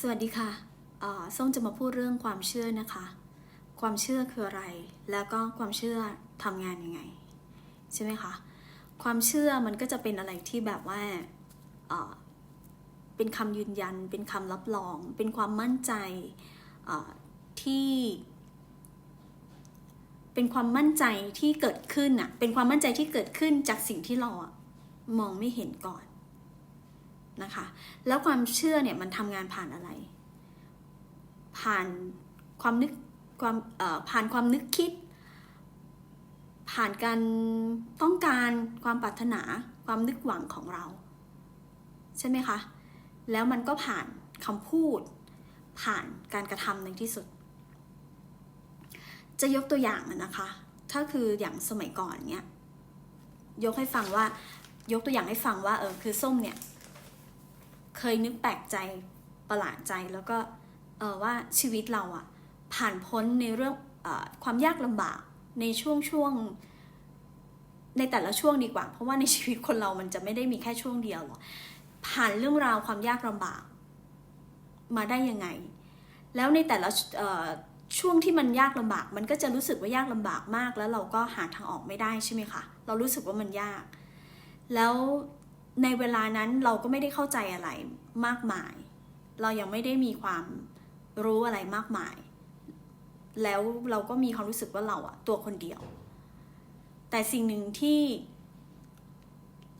สวัสดีค่ะเอ่อส้มจะมาพูดเรื่องความเชื่อนะคะ ความเชื่อคืออะไร แล้วก็ความเชื่อทำงานยังไง ใช่ไหมคะ ความเชื่อมันก็จะเป็นอะไรที่แบบว่าเป็นคำยืนยัน เป็นคำรับรอง เป็นความมั่นใจที่เป็นความมั่นใจที่เกิดขึ้นอะเป็นความมั่นใจที่เกิดขึ้นจากสิ่งที่เราอะมองไม่เห็นก่อน นะคะ แล้วความเชื่อเนี่ยมันทำงานผ่านอะไร ผ่านความนึกความผ่านความนึกคิด ผ่านการต้องการความปรารถนาความนึกหวังของเรา ใช่ไหมคะ แล้วมันก็ผ่านคำพูด ผ่านการกระทำในที่สุด จะยกตัวอย่างนะคะ ถ้าคืออย่างสมัยก่อนเนี้ยยกให้ฟังว่ายกตัวอย่างให้ฟังว่าเออคือส้มเนี่ย เคยนึกแปลกใจประหลาดใจแล้วก็เออว่าชีวิตเราอะผ่านพ้นในเรื่องอความยากลำบากในช่วงช่วงในแต่ละช่วงดีกว่า เพราะว่าในชีวิตคนเรามันจะไม่ได้มีแค่ช่วงเดียวหรอกผ่านเรื่องราวความยากลำบาก มาได้ยังไง แล้วในแต่ละช่วงที่มันยากลำบาก มันก็จะรู้สึกว่ายากลำบากมาก แล้วเราก็หาทางออกไม่ได้ใช่ไหมคะเรารู้สึกว่ามันยาก แล้ว ในเวลานั้นเราก็ไม่ได้เข้าใจอะไรมากมาย เรายังไม่ได้มีความรู้อะไรมากมาย แล้วเราก็มีความรู้สึกว่าเราอะตัวคนเดียว แต่สิ่งหนึ่งที่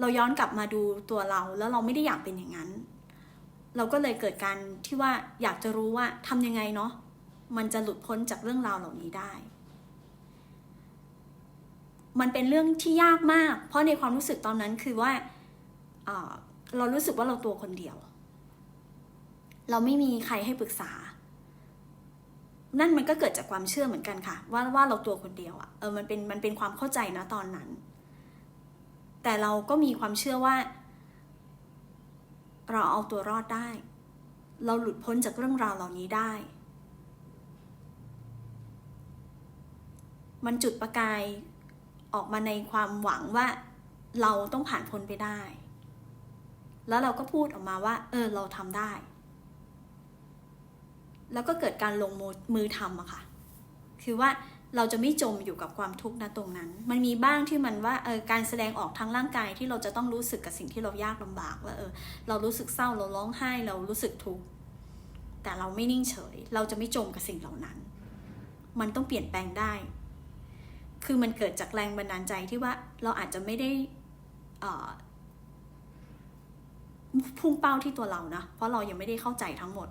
เราย้อนกลับมาดูตัวเราแล้วเราไม่ได้อยากเป็นอย่างนั้น เราก็เลยเกิดการที่ว่าอยากจะรู้ว่าทำยังไงเนาะมันจะหลุดพ้นจากเรื่องราวเหล่านี้ได้ มันเป็นเรื่องที่ยากมาก เพราะในความรู้สึกตอนนั้นคือว่า เรารู้สึกว่าเราตัวคนเดียว เราไม่มีใครให้ปรึกษา นั่นมันก็เกิดจากความเชื่อเหมือนกันค่ะ ว่าว่าเราตัวคนเดียวอะเออมันเป็นมันเป็นความเข้าใจนะตอนนั้น แต่เราก็มีความเชื่อว่า เราเอาตัวรอดได้ เราหลุดพ้นจากเรื่องราวเหล่านี้ได้ มันจุดประกายออกมาในความหวังว่าเราต้องผ่านพ้นไปได้ แล้วเราก็พูดออกมาว่า เออ เราทำได้ แล้วก็เกิดการลงมือทำอะค่ะ คือว่าเราจะไม่จมอยู่กับความทุกข์นะตรงนั้น มันมีบ้างที่มันว่าเออการแสดงออกทางร่างกายที่เราจะต้องรู้สึกกับสิ่งที่เรายากลำบากว่าเออเรารู้สึกเศร้าเราร้องไห้เรารู้สึกทุกข์แต่เราไม่นิ่งเฉย เราจะไม่จมกับสิ่งเหล่านั้น มันต้องเปลี่ยนแปลงได้ คือมันเกิดจากแรงบันดาลใจที่ว่าเราอาจจะไม่ได้อ่อ พุ่งเป้าที่ตัวเรานะ เพราะเรายังไม่ได้เข้าใจทั้งหมด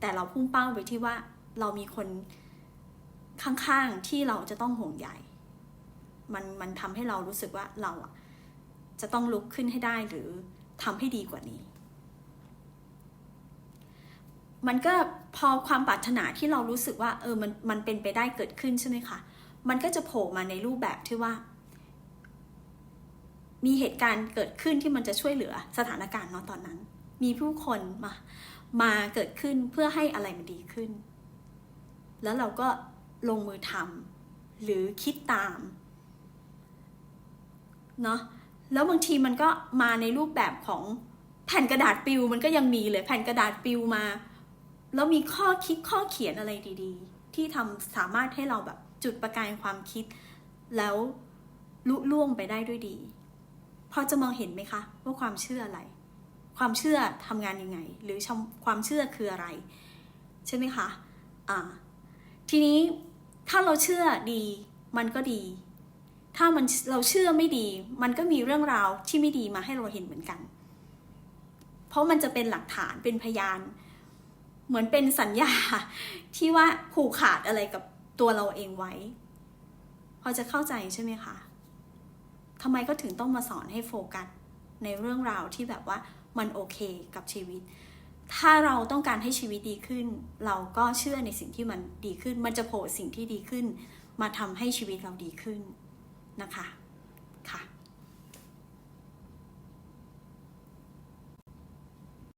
แต่เราพุ่งเป้าไปที่ว่าเรามีคนข้างๆที่เราจะต้องห่วงใยมันมันทำให้เรารู้สึกว่าเราอะจะต้องลุกขึ้นให้ได้หรือทำให้ดีกว่านี้ มันก็พอความปรารถนาที่เรารู้สึกว่า เออมันมันเป็นไปได้เกิดขึ้นใช่ไหมคะมันก็จะโผล่มาในรูปแบบที่ว่า มีเหตุการณ์เกิดขึ้นที่มันจะช่วยเหลือสถานการณ์เนาะตอนนั้น มีผู้คนมามาเกิดขึ้นเพื่อให้อะไรมันดีขึ้น แล้วเราก็ลงมือทำหรือคิดตามเนาะแล้วบางทีมันก็มาในรูปแบบของแผ่นกระดาษปิวมันก็ยังมีเลยแผ่นกระดาษปิวมา แล้วมีข้อคิดข้อเขียนอะไรดีๆ ที่ทำสามารถให้เราแบบจุดประกายความคิด แล้วลุล่วงไปได้ด้วยดี อจะมองเห็นไหมคะ ว่าความเชื่ออะไร ความเชื่อทำงานยังไง หรือความเชื่อคืออะไร ใช่ไหมคะอ่าทีนี้ถ้าเราเชื่อดีมันก็ดี ถ้ามันเราเชื่อไม่ดี มันก็มีเรื่องราวที่ไม่ดีมาให้เราเห็นเหมือนกัน เพราะมันจะเป็นหลักฐานเป็นพยาน เหมือนเป็นสัญญาที่ว่าผูกขาดอะไรกับตัวเราเองไว้ พอจะเข้าใจใช่ไหมคะ ทำไมก็ถึงต้องมาสอนให้โฟกัสในเรื่องราวที่แบบว่ามันโอเคกับชีวิต ถ้าเราต้องการให้ชีวิตดีขึ้น เราก็เชื่อในสิ่งที่มันดีขึ้น มันจะโผล่สิ่งที่ดีขึ้น มาทำให้ชีวิตเราดีขึ้นนะคะ ค่ะ